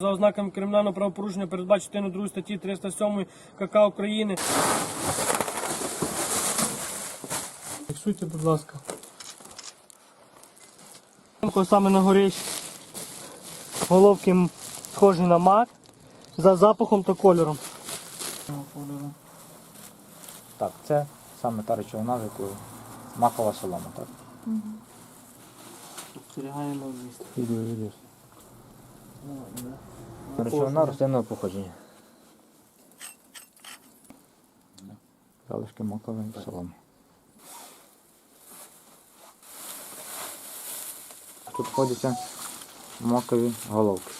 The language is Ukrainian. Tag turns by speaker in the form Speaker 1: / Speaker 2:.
Speaker 1: За ознаками кримінального правопорушення передбачено частину 2 статті 307 КК України. Фіксуйте, будь ласка. Саме на горі головки схожі на мак за запахом та кольором.
Speaker 2: Так, це саме та речовина, з якою макова солома, так?
Speaker 1: Спостерігаємо місце.
Speaker 2: Речовина рослинного походження. Залишки макової соломи. Тут ходяться макові головки.